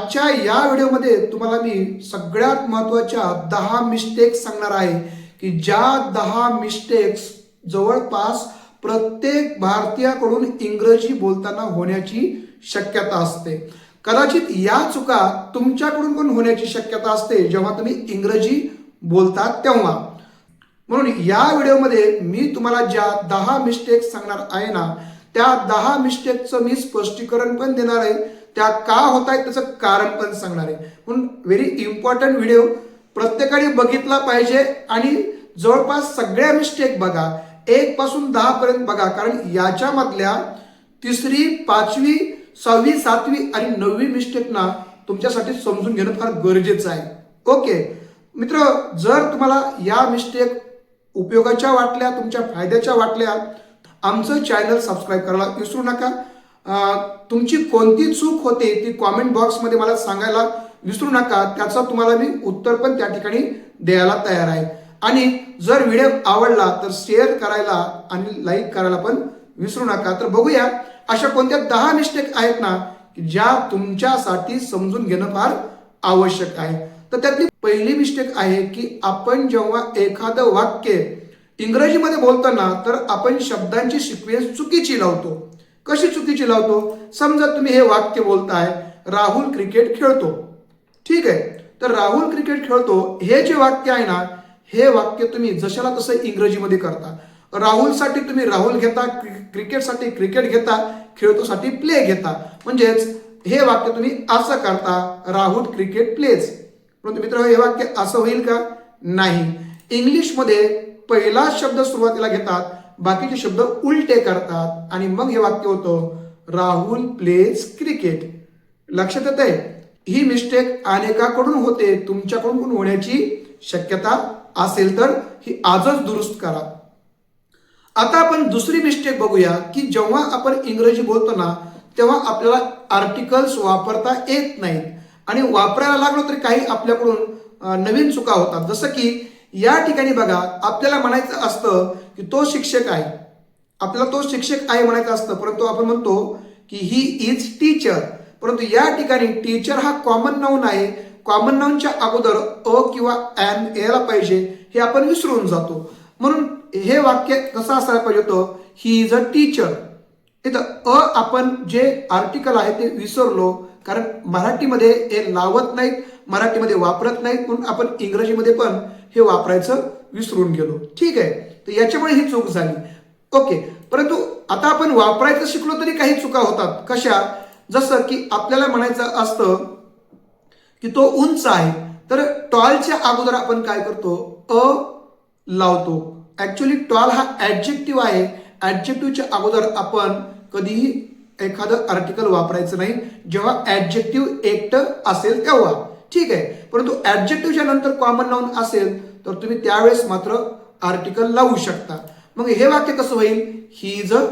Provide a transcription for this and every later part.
आजच्या या व्हिडिओमध्ये तुम्हाला मी सगळ्यात महत्त्वाच्या दहा मिस्टेक्स सांगणार आहे की ज्या दहा मिस्टेक्स जवळपास प्रत्येक भारतीयाकडून इंग्रजी बोलताना होण्याची शक्यता असते. कदाचित या चुका तुमच्याकडून पण होण्याची शक्यता असते जेव्हा तुम्ही इंग्रजी बोलता तेव्हा. म्हणून या व्हिडिओमध्ये मी तुम्हाला ज्या दहा मिस्टेक्स सांगणार आहे ना त्या दहा मिस्टेकचं मी स्पष्टीकरण पण देणार आहे. त्या का होत आहेत त्याचं कारण पण सांगणार आहे. म्हणून व्हेरी इम्पॉर्टंट व्हिडिओ प्रत्येकाने बघितला पाहिजे आणि जवळपास सगळ्या मिस्टेक बघा. एक पासून दहा पर्यंत बघा. कारण याच्यामधल्या तिसरी पाचवी सहावी सातवी आणि नववी मिस्टेक ना तुमच्यासाठी समजून घेणं फार गरजेचं आहे. ओके मित्र जर तुम्हाला या मिस्टेक उपयोगाच्या वाटल्या तुमच्या फायद्याच्या वाटल्या आमचं चॅनल सबस्क्राईब करायला विसरू नका. तुमची कोणती चूक होते ती कॉमेंट बॉक्समध्ये मला सांगायला विसरू नका. त्याचं तुम्हाला मी उत्तर पण त्या ठिकाणी द्यायला तयार आहे. आणि जर व्हिडिओ आवडला तर शेअर करायला आणि लाईक करायला पण विसरू नका. तर बघूया अशा कोणत्या दहा मिस्टेक आहेत ना की ज्या तुमच्यासाठी समजून घेणं फार आवश्यक आहे. तर त्यातली पहिली मिस्टेक आहे की आपण जेव्हा एखादं वाक्य इंग्रजीमध्ये बोलताना तर आपण शब्दांची सिक्वेन्स चुकीची लावतो. कशी चुकीची लावतो समजा तुम्ही हे वाक्य बोलताय राहुल क्रिकेट खेळतो. ठीक आहे तर राहुल क्रिकेट खेळतो हे जे वाक्य आहे ना हे वाक्य तुम्ही जशाला तसं इंग्रजीमध्ये करता. राहुलसाठी तुम्ही राहुल घेता क्रिकेटसाठी क्रिकेट घेता खेळतोसाठी प्ले घेता. म्हणजेच हे वाक्य तुम्ही असं करता राहुल क्रिकेट प्लेज. परंतु मित्र हे वाक्य असं होईल का? नाही. इंग्लिशमध्ये पहिला शब्द सुरुवातीला घेतात बाकीचे शब्द उलटे करतात आणि मग हे वाक्य होतं राहुल प्लेज क्रिकेट लक्षात येत आहे ही मिस्टेक अनेकाकडून होते तुमच्याकडून पण होण्याची शक्यता असेल तर ही आजच दुरुस्त करा. आता आपण दुसरी मिस्टेक बघूया की जेव्हा आपण इंग्रजी बोलतो ना तेव्हा आपल्याला आर्टिकल्स वापरता येत नाहीत. आणि वापरायला लागलो तरी काही आपल्याकडून नवीन चुका होतात. जसं की या ठिकाणी बघा आपल्याला म्हणायचं असतं की तो शिक्षक आहे. आपल्याला तो शिक्षक आहे म्हणायचं असतं परंतु आपण म्हणतो की ही इज टीचर परंतु या ठिकाणी टीचर हा कॉमन नाऊन आहे. कॉमन नाऊनच्या अगोदर अ किंवा ॲन यायला पाहिजे हे आपण विसरून जातो. म्हणून हे वाक्य कसं असायला पाहिजे होतं? ही इज अ टीचर इथं अ आपण जे आर्टिकल आहे ते विसरलो कारण मराठीमध्ये हे लावत नाहीत. मराठीमध्ये वापरत नाहीत म्हणून आपण इंग्रजीमध्ये पण हे वापरायचं विसरून गेलो. ठीक आहे? तर याच्यामुळे ही चूक झाली. ओके. परंतु आता आपण वापरायचं शिकलो तरी काही चुका होतात. कशा? जसं की आपल्याला म्हणायचं असतं की तो उंच आहे. तर टॉलच्या अगोदर आपण काय करतो? अ लावतो. ऍक्च्युली टॉल हा ऍडजेक्टिव्ह आहे. ऍडजेक्टिव्हच्या अगोदर आपण कधीही एखादं आर्टिकल वापरायचं नाही. जेव्हा ऍडजेक्टिव्ह एकटं असेल तेव्हा. ठीक आहे. परंतु ऍडजेक्टिव्हच्या नंतर कॉमन नाऊन असेल तर तुम्ही त्यावेळेस मात्र आर्टिकल लावू शकता. मग हे वाक्य कसं होईल? ही इज अ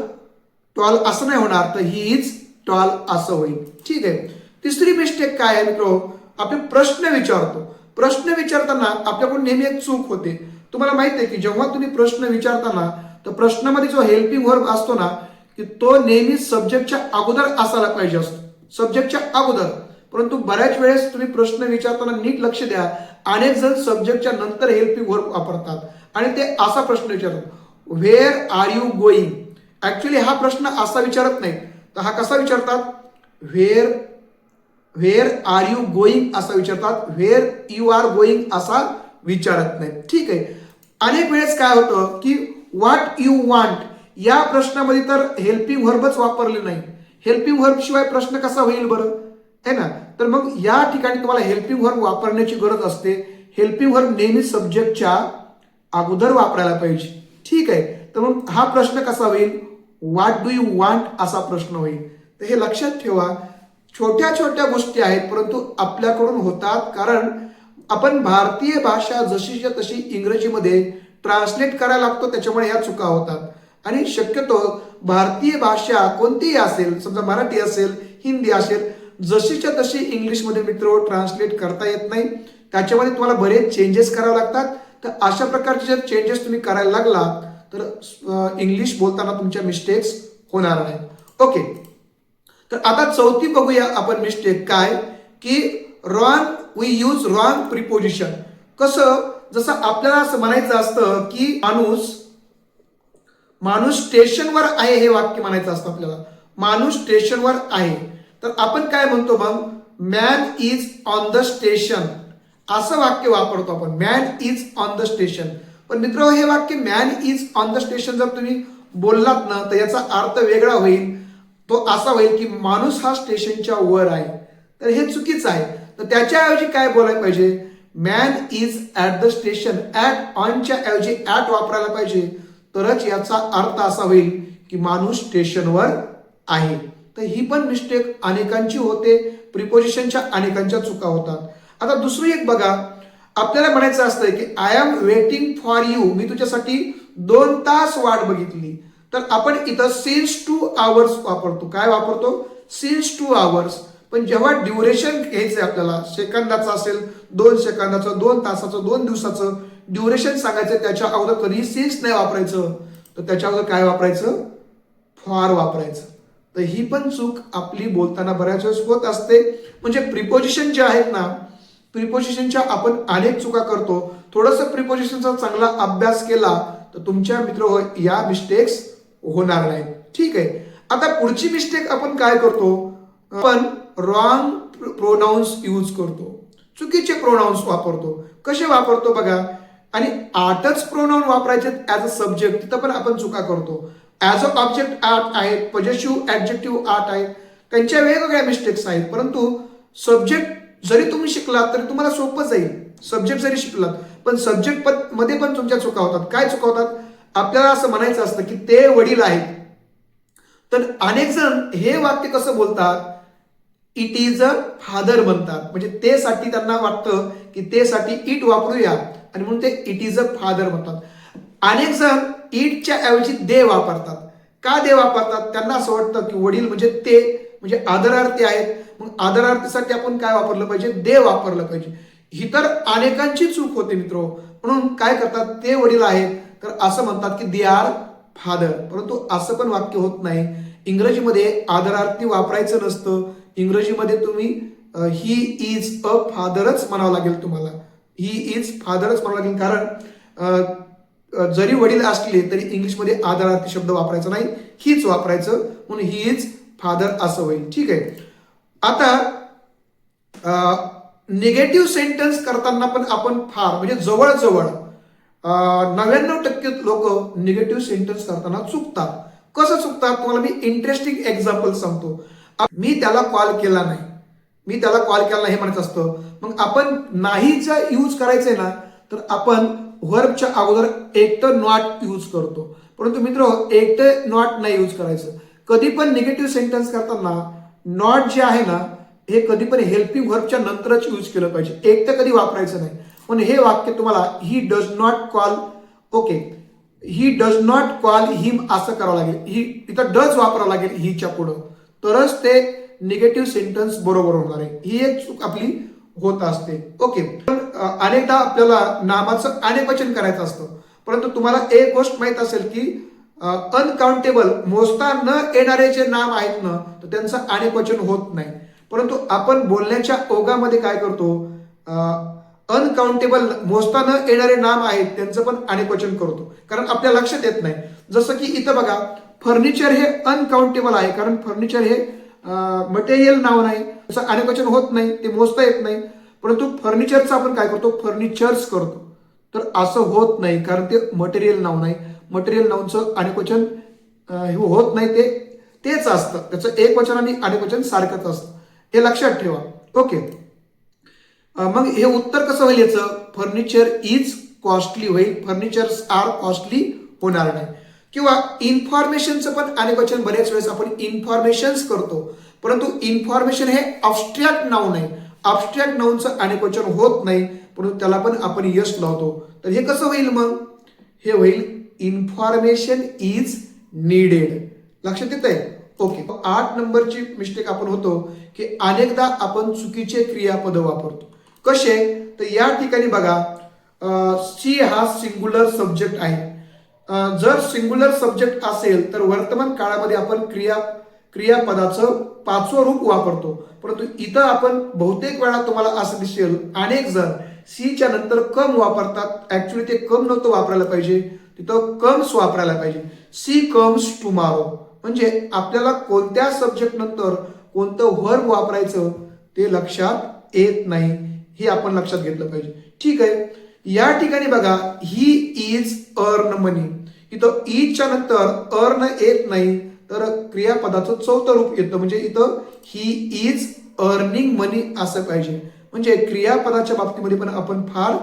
टॉल असं नाही होणार तर ही इज टॉल असं होईल. ठीक आहे. तिसरी मिस्टेक काय आहे मित्र? आपण प्रश्न विचारतो. प्रश्न विचारताना आपल्याकडून नेहमी एक चूक होते. तुम्हाला माहिती आहे की जेव्हा तुम्ही प्रश्न विचारताना तर प्रश्नामध्ये जो हेल्पिंग वर्ब असतो ना की तो नेहमी सब्जेक्टच्या अगोदर असायला पाहिजे असतो. सब्जेक्टच्या अगोदर. परंतु बऱ्याच वेळेस तुम्ही प्रश्न विचारताना नीट लक्ष द्या. अनेक जण सब्जेक्टच्या नंतर हेल्पिंग वर्ब वापरतात. आणि ते असा प्रश्न विचारतात. Where are you going actually हा प्रश्न असा विचारत नाही तर हा कसा विचारतात? Where where are you going असा विचारतात. व्हेअर यू आर गोईंग असा विचारत नाही ठीक आहे. अनेक वेळेस काय होतं की व्हॉट यू वांट या प्रश्नामध्ये तर हेल्पिंग व्हर्बच वापरले नाही हेल्पिंग व्हर्ब शिवाय प्रश्न कसा होईल बरं? है ना? तर मग या ठिकाणी तुम्हाला हेल्पिंग व्हर्ब वापरण्याची गरज असते. हेल्पिंग व्हर्ब नेहमी सब्जेक्टच्या अगोदर वापरायला पाहिजे. ठीक आहे? तर मग हा प्रश्न कसा होईल? व्हॉट डू यू वांट असा प्रश्न होईल. तर हे लक्षात ठेवा. छोट्या छोट्या गोष्टी आहेत परंतु आपल्याकडून होतात कारण आपण भारतीय भाषा जशीच्या तशी इंग्रजीमध्ये ट्रान्सलेट करायला लागतो त्याच्यामुळे ह्या चुका होतात. आणि शक्यतो भारतीय भाषा कोणतीही असेल समजा मराठी असेल हिंदी असेल जशीच्या तशी इंग्लिशमध्ये मित्र ट्रान्सलेट करता येत नाही. त्याच्यामध्ये तुम्हाला बरेच चेंजेस करावे लागतात. तर अशा प्रकारचे जर चेंजेस तुम्ही करायला लागला तर इंग्लिश बोलताना तुमच्या मिस्टेक्स होणार नाही. ओके तर आता चौथी बघूया आपण मिस्टेक काय? की wrong we use wrong preposition कसं? जसं आपल्याला असं म्हणायचं असतं की माणूस माणूस स्टेशनवर आहे हे वाक्य म्हणायचं असतं आपल्याला. माणूस स्टेशनवर आहे. तर आपण काय म्हणतो मग man is on the station असं वाक्य वापरतो आपण man is on the station पण मित्र हे वाक्य man is on the station जर तुम्ही बोललात ना तर याचा अर्थ वेगळा होईल. तो असा होईल की माणूस हा स्टेशनच्या वर आहे. तर हे चुकीचं आहे. तर त्याच्याऐवजी काय बोलायला पाहिजे? Man is at the station at ऑनच्या ऐवजी ऍट वापरायला पाहिजे. तरच याचा अर्थ असा होईल की माणूस स्टेशनवर आहे. तर ही पण मिस्टेक अनेकांची होते प्रिपोजिशनच्या अनेकांच्या चुका होतात. आता दुसरी एक बघा आपल्याला म्हणायचं असतं की I am waiting for you मी तुझ्यासाठी दोन तास वाट बघितली. तर आपण इथं सिन्स टू आवर्स वापरतो. काय वापरतो? सिन्स टू आवर्स पण जेव्हा ड्युरेशन घ्यायचं आपल्याला सेकंदाचं असेल दोन सेकंदाचं दोन तासाचं दोन दिवसाचं ड्युरेशन सांगायचं त्याच्या अगोदर कधी सिन्स नाही वापरायचं. तर त्याच्या अगोदर काय वापरायचं? फॉर वापरायचं. तर ही पण चूक आपली बोलताना बऱ्याच वेळेस होत असते. म्हणजे प्रिपोजिशन जे आहेत ना प्रिपोजिशनच्या आपण अनेक चुका करतो. थोडंसं प्रिपोजिशनचा चांगला अभ्यास केला तर तुमच्या मित्र हो या मिस्टेक्स होणार नाही ठीक आहे. आता पुढची मिस्टेक आपण काय करतो? आपण रॉंग प्रोनाऊन्स यूज करतो. चुकीचे प्रोनाऊन्स वापरतो. कसे वापरतो बघा? आणि आठच प्रोनाऊन वापरायचे ॲज अ सब्जेक्ट तिथं पण आपण चुका करतो. ॲज अ ऑब्जेक्ट आर्ट आहेत पॉझिटिव्ह ॲब्जेक्टिव्ह आर्ट आहेत त्यांच्या वेगवेगळ्या मिस्टेक्स आहेत. परंतु सब्जेक्ट जरी तुम्ही शिकलात तरी तुम्हाला सोपं जाईल. सब्जेक्ट जरी शिकलात पण सब्जेक्ट पण मध्ये पण तुमच्या चुका होतात. काय चुका होतात? आपल्याला असं म्हणायचं असतं की ते वडील आहेत. तर अनेक जण हे वाक्य कसं बोलतात? इट इज अ फादर म्हणतात. म्हणजे ते साठी त्यांना वाटतं की ते साठी इट वापरूया. आणि म्हणून ते इट इज अ फादर म्हणतात. अनेक जण इटच्या ऐवजी दे वापरतात. का दे वापरतात? त्यांना असं वाटतं की वडील म्हणजे ते म्हणजे आदरार्थी आहेत. मग आदरार्थीसाठी आपण काय वापरलं पाहिजे? दे वापरलं पाहिजे. ही तर अनेकांची चूक होते मित्रो. म्हणून काय करतात? ते वडील आहेत. तर असं म्हणतात की दे आर फादर परंतु असं पण वाक्य होत नाही. इंग्रजीमध्ये आदरार्थी वापरायचं नसतं. इंग्रजीमध्ये तुम्ही ही इज अ फादरच म्हणावं लागेल तुम्हाला. ही इज फादरच म्हणावं लागेल. कारण जरी वडील असले तरी इंग्लिशमध्ये आदरार्थी शब्द वापरायचा नाही हीच वापरायचं म्हणून ही इज फादर असं होईल. ठीक आहे? आता निगेटिव्ह सेंटेन्स करताना पण आपण फार म्हणजे जवळजवळ नव्याण्णव टक्के लोक निगेटिव्ह सेंटेन्स करताना चुकतात. कसं चुकतात? तुम्हाला मी इंटरेस्टिंग एक्झाम्पल सांगतो. मी त्याला कॉल केला नाही. मी त्याला कॉल केला नाही हे म्हणत असतं. मग आपण नाहीचा यूज करायचंय ना तर आपण व्हर्बच्या अगोदर एकटं नॉट यूज करतो. परंतु मित्र एकटं नॉट नाही यूज करायचं. कधी पण निगेटिव्ह सेंटेन्स करताना नॉट जे आहे ना हे कधी पण हेल्पिंग व्हर्बच्या नंतरच यूज केलं पाहिजे. एक तर कधी वापरायचं नाही. पण हे वाक्य तुम्हाला he does not call okay he does not call him असं करावं लागेल. ही इथं डज वापरावं लागेल हीच्या पुढं. तरच ते निगेटिव्ह सेंटेन्स बरोबर होणार आहे. ही एक चूक आपली होत असते. ओके पण अनेकदा आपल्याला नामाचं अनेकवचन करायचं असतं. परंतु तुम्हाला एक गोष्ट माहीत असेल की अनकाउंटेबल मोजता न येणारे जे नाम आहेत ना तर त्यांचं अनेकवचन होत नाही. परंतु आपण बोलण्याच्या ओघामध्ये काय करतो? अनकाउंटेबल मोजता न येणारे नाम आहेत त्यांचं पण अनेकवचन करतो. कारण आपल्या लक्षात येत नाही. जसं की इथं बघा फर्निचर हे अनकाउंटेबल आहे. कारण फर्निचर हे मटेरियल नाव नाही. असं अनेकवचन होत नाही ते मोजता येत नाही. परंतु फर्निचरचं आपण काय करतो? फर्निचर्स करतो. तर असं होत नाही कारण ते मटेरियल नाव नाही. मटेरियल नावचं अनेकवचन हे होत नाही ते तेच असतं. त्याचं एक वचन आणि अनेक सारखंच असतं. हे लक्षात ठेवा. ओके. मग हे उत्तर कसं होईल याचं? फर्निचर इज कॉस्टली होईल. फर्निचर्स आर कॉस्टली होणार नाही. किंवा इन्फॉर्मेशनचं पण अनेक वचन वेळेस आपण इन्फॉर्मेशन्स करतो. परंतु इन्फॉर्मेशन हे अबस्ट्रॅक्ट नाव नाही अबस्ट्रॅक्ट नाऊनचं अनेकवचन होत नाही परंतु त्याला पण आपण यश लावतो. तर हे कसं होईल मग? हे होईल इन्फॉर्मेशन इज नीडेड लक्षात येत आहे ओके आठ नंबरची मिस्टेक आपण होतो की अनेकदा आपण चुकीचे क्रियापद वापरतो. कसे? तर या ठिकाणी बघा सी हा सिंग्युलर सब्जेक्ट आहे. जर सिंग्युलर सब्जेक्ट असेल तर वर्तमान काळामध्ये आपण क्रिया क्रियापदाचं पाचवं रूप वापरतो. परंतु इथं आपण बहुतेक वेळा तुम्हाला असं दिसेल अनेक जण सीच्या नंतर कम वापरतात. ऍक्च्युली ते कम नव्हतं वापरायला पाहिजे. तिथं कम्स वापरायला पाहिजे. She comes tomorrow. म्हणजे आपल्याला कोणत्या सब्जेक्ट नंतर कोणतं व्हर्ब वापरायचं ते लक्षात येत नाही. हे आपण लक्षात घेतलं पाहिजे. ठीक आहे. या ठिकाणी बघा ही इज अर्न मनी इथं ईच्या नंतर अर्न येत नाही. तर क्रियापदाचं चौथं रूप येतं. म्हणजे इथं ही इज अर्निंग मनी असं पाहिजे. म्हणजे क्रियापदाच्या बाबतीमध्ये पण आपण फार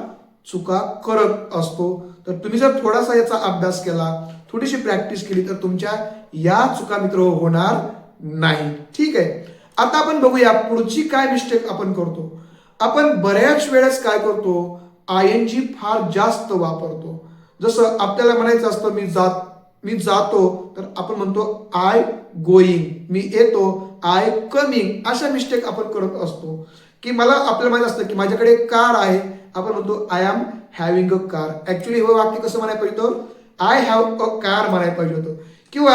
चुका करत असतो. तर तुम्ही जर थोडासा याचा अभ्यास केला थोडीशी प्रॅक्टिस केली तर तुमच्या या चुका मित्र होणार नाही. ठीक आहे? आता आपण बघूया पुढची काय मिस्टेक आपण करतो. आपण बऱ्याच वेळेस काय करतो? आय एन जी फार जास्त वापरतो. जसं आपल्याला म्हणायचं असतं मी जात मी जातो तर आपण म्हणतो आय गोईंग मी येतो आय कमिंग अशा मिस्टेक आपण करत असतो. की मला आपल्याला माहीत असतं की माझ्याकडे कार आहे. आपण म्हणतो I am having a car actually हे वाक्य कसं म्हणायला पाहिजे होतं? आय हॅव अ कार म्हणायला पाहिजे होतं. किंवा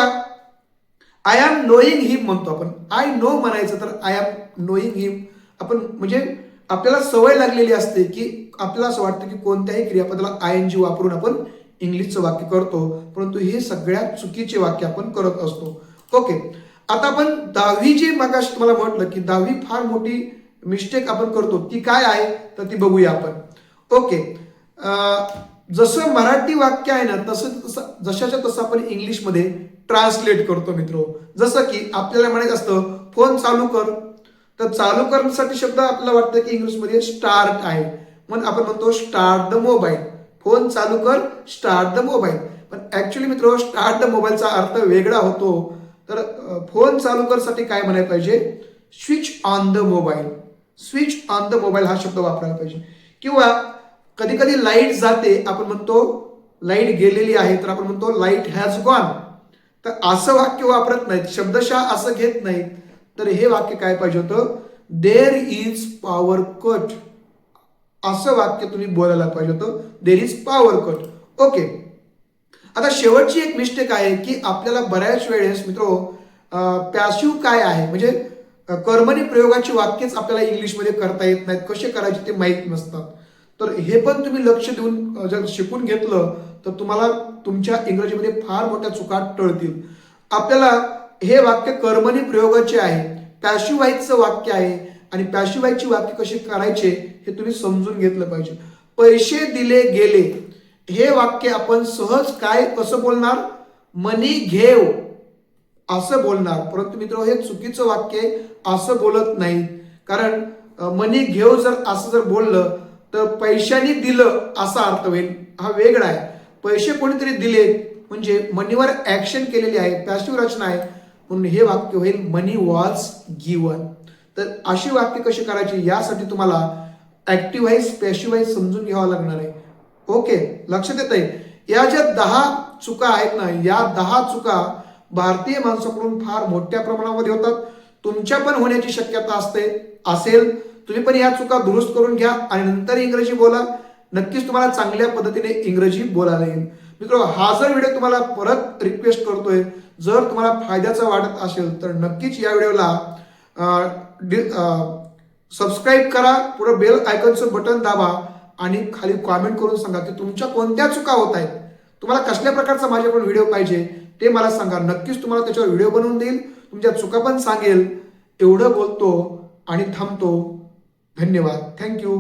आय एम नोईंग हिम म्हणतो आपण. आय नो म्हणायचं तर आय एम नोईंग हिम आपण म्हणजे आपल्याला सवय लागलेली असते की आपल्याला असं वाटतं की कोणत्याही क्रियापदाला आय एन जी वापरून आपण इंग्लिशचं वाक्य करतो परंतु हे सगळ्यात चुकीचे वाक्य आपण करत असतो. ओके आता आपण दहावी जी मगाशी तुम्हाला म्हटलं की दहावी फार मोठी मिस्टेक आपण करतो ती काय आहे? तर ती बघूया आपण. ओके जसं मराठी वाक्य आहे ना तसं तसं जशाच्या तसं आपण इंग्लिशमध्ये ट्रान्सलेट करतो मित्र. जसं की आपल्याला म्हणायचं असतं फोन चालू कर. तर चालू करण्यासाठी शब्द आपल्याला वाटतं की इंग्लिशमध्ये स्टार्ट आहे. म्हणून आपण म्हणतो स्टार्ट द मोबाईल फोन चालू कर स्टार्ट द मोबाईल पण ॲक्च्युली मित्र स्टार्ट द मोबाईलचा अर्थ वेगळा होतो. तर फोन चालू करसाठी काय म्हणायला पाहिजे? Switch on the mobile switch on the mobile हा शब्द वापरायला पाहिजे. किंवा कधी कधी लाइट जाते आपण म्हणतो लाइट गेलेली आहे तर आपण म्हणतो लाइट हॅज गॉन तर असं वाक्य वापरत नाहीत शब्दशः असं घेत नाहीत. तर हे वाक्य काय पाहिजे होतं? देर इज पॉवर कट असं वाक्य तुम्ही बोलायला पाहिजे होतं. There is power cut okay आता शेवटची एक मिस्टेक आहे की आपल्याला बऱ्याच वेळेस मित्रो पॅसिव काय आहे? म्हणजे कर्मणी प्रयोगाची वाक्यच आपल्याला इंग्लिशमध्ये करता येत नाहीत. कसे करायचे ते माहीत नसतात. तर हे पण तुम्ही लक्ष देऊन जर शिकून घेतलं तर तुम्हाला तुमच्या इंग्रजीमध्ये फार मोठ्या चुका टळतील. आपल्याला हे वाक्य कर्मणी प्रयोगाचे आहे. पॅशिवाईचं वाक्य आहे. आणि पॅशिवायची वाक्य कशी करायचे हे तुम्ही समजून घेतलं पाहिजे. पैसे दिले गेले. हे वाक्य आपण सहज काय कसं बोलणार? मनी घेव. असं बोलणार. परंतु मित्र हे चुकीचं वाक्य असं बोलत नाही. कारण मनी घेव जर असं जर बोललं तर पैशांनी दिलं असा अर्थ होईल. हा वेगळा आहे. पैसे कोणीतरी दिले म्हणजे मनीवर ऍक्शन केलेली आहे पॅसिव्ह रचना आहे. म्हणून हे वाक्य होईल मनी वॉज गिवन तर अशी वाक्य कशी करायची? यासाठी तुम्हाला ॲक्टिव्हाइज वाईज समजून घ्यावं लागणार आहे. ओके लक्षात येत आहे या ज्या दहा चुका आहेत ना या दहा चुका भारतीय माणसाकडून फार मोठ्या प्रमाणामध्ये होतात. तुमच्या पण होण्याची शक्यता असते असेल. तुम्ही पण या चुका दुरुस्त करून घ्या आणि नंतर इंग्रजी बोला. नक्कीच तुम्हाला चांगल्या पद्धतीने इंग्रजी बोलायला येईल. मित्र हा जर व्हिडिओ तुम्हाला परत रिक्वेस्ट करतोय जर तुम्हाला फायद्याचा वाटत असेल तर नक्कीच या व्हिडिओला सबस्क्राईब करा पुढे बेल आयकनचं बटन दाबा आणि खाली कॉमेंट करून सांगा की तुमच्या कोणत्या चुका होत आहेत. तुम्हाला कसल्या प्रकारचा माझ्याकडून व्हिडिओ पाहिजे ते मला सांगा. नक्कीच तुम्हाला त्याच्यावर व्हिडिओ बनवून देईल. तुमच्या चुका पण सांगेल. एवढं बोलतो आणि थांबतो. धन्यवाद. थँक्यू